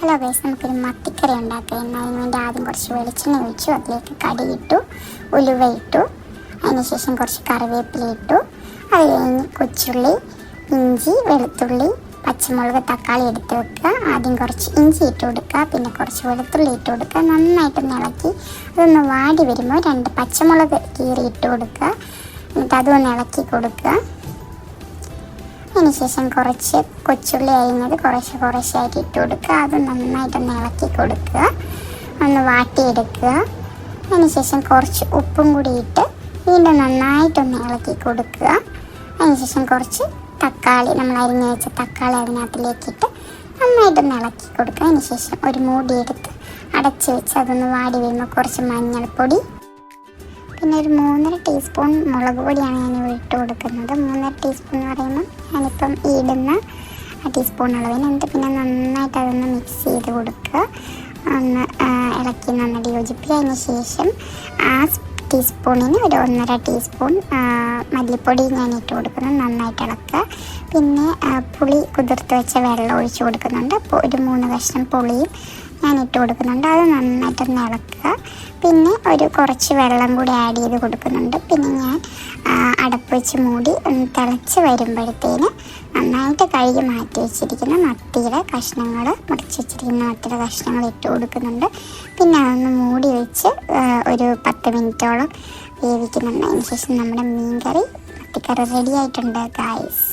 Hello guys നമുക്കൊരു മത്തിക്കറി ഉണ്ടാക്കാം. എന്നാൽ അതിന് വേണ്ടി ആദ്യം കുറച്ച് വെളിച്ചെണ്ണ ഒഴിച്ചു. അതിലേക്ക് കടിയിട്ടു ഉലുവ ഇട്ടു അതിനുശേഷം കുറച്ച് കറിവേപ്പില ഇട്ടു. അത് കഴിഞ്ഞ് കൊച്ചുള്ളി ഇഞ്ചി വെളുത്തുള്ളി പച്ചമുളക് തക്കാളി എടുത്ത് വെക്കുക. ആദ്യം കുറച്ച് ഇഞ്ചി ഇട്ട് കൊടുക്കുക. പിന്നെ കുറച്ച് വെളുത്തുള്ളി ഇട്ട് കൊടുക്കുക. നന്നായിട്ട് ഇളക്കി അതൊന്ന് വാടി വരുമ്പോൾ രണ്ട് പച്ചമുളക് കീറി ഇട്ട് കൊടുക്കുക. എന്നിട്ട് അതൊന്ന് ഇളക്കി കൊടുക്കുക. അതിനുശേഷം കുറച്ച് കൊച്ചുള്ളി അരിഞ്ഞത് കുറേശ്ശെ കുറേശ്ശെയായിട്ട് ഇട്ട് കൊടുക്കുക. അത് നന്നായിട്ടൊന്ന് ഇളക്കി കൊടുക്കുക. ഒന്ന് വാട്ടിയെടുക്കുക. അതിനുശേഷം കുറച്ച് ഉപ്പും കൂടി ഇട്ട് വീണ്ടും നന്നായിട്ടൊന്ന് ഇളക്കി കൊടുക്കുക. അതിനുശേഷം കുറച്ച് തക്കാളി നമ്മൾ അരിഞ്ഞ് വെച്ച തക്കാളി അതിനകത്തിലേക്കിട്ട് നന്നായിട്ടൊന്ന് ഇളക്കി കൊടുക്കുക. അതിനുശേഷം ഒരു മൂടി എടുത്ത് അടച്ച് വെച്ച് അതൊന്ന് വാടി വരുമ്പോൾ കുറച്ച് മഞ്ഞൾപ്പൊടി പിന്നെ ഒരു മൂന്നര ടീസ്പൂൺ മുളക് പൊടിയാണ് ഞാൻ ഇട്ട് കൊടുക്കുന്നത്. മൂന്നര ടീസ്പൂൺ എന്ന് പറയുമ്പോൾ ഞാനിപ്പം ഇടുന്ന ടീസ്പൂൺ അളവിന് എന്നിട്ട് പിന്നെ നന്നായിട്ട് അതൊന്ന് മിക്സ് ചെയ്ത് കൊടുക്കുക. ഒന്ന് ഇളക്കി നന്നായിട്ട് യോജിപ്പിക്കുക അതിന് ശേഷം ആ ടീസ്പൂണിന് ഒരു ഒന്നര ടീസ്പൂൺ മല്ലിപ്പൊടി ഞാൻ ഇട്ട് കൊടുക്കുന്നത് നന്നായിട്ട് ഇളക്കുക. പിന്നെ പുളി കുതിർത്ത് വെച്ച വെള്ളം ഒഴിച്ച് കൊടുക്കുന്നുണ്ട്. അപ്പോൾ ഒരു മൂന്ന് കഷ്ണം പുളിയും ഞാൻ ഇട്ട് കൊടുക്കുന്നുണ്ട്. അത് നന്നായിട്ടൊന്ന് ഇളക്കുക. പിന്നെ ഒരു കുറച്ച് വെള്ളം കൂടി ആഡ് ചെയ്ത് കൊടുക്കുന്നുണ്ട്. പിന്നെ ഞാൻ അടപ്പ് വെച്ച് മൂടി ഒന്ന് തിളച്ച് വരുമ്പോഴത്തേന് നന്നായിട്ട് കഴുകി മാറ്റി വെച്ചിരിക്കുന്ന മത്തിയുടെ കഷ്ണങ്ങൾ മുറിച്ച് വെച്ചിരിക്കുന്ന മത്തിയുടെ കഷ്ണങ്ങൾ ഇട്ട് കൊടുക്കുന്നുണ്ട്. പിന്നെ അതൊന്ന് മൂടി വെച്ച് ഒരു പത്ത് മിനിറ്റോളം വേവിക്കുന്നുണ്ട്. അതിന് ശേഷം നമ്മുടെ മീൻകറി മത്തിക്കറി റെഡി ആയിട്ടുണ്ട് ഗായ്സ്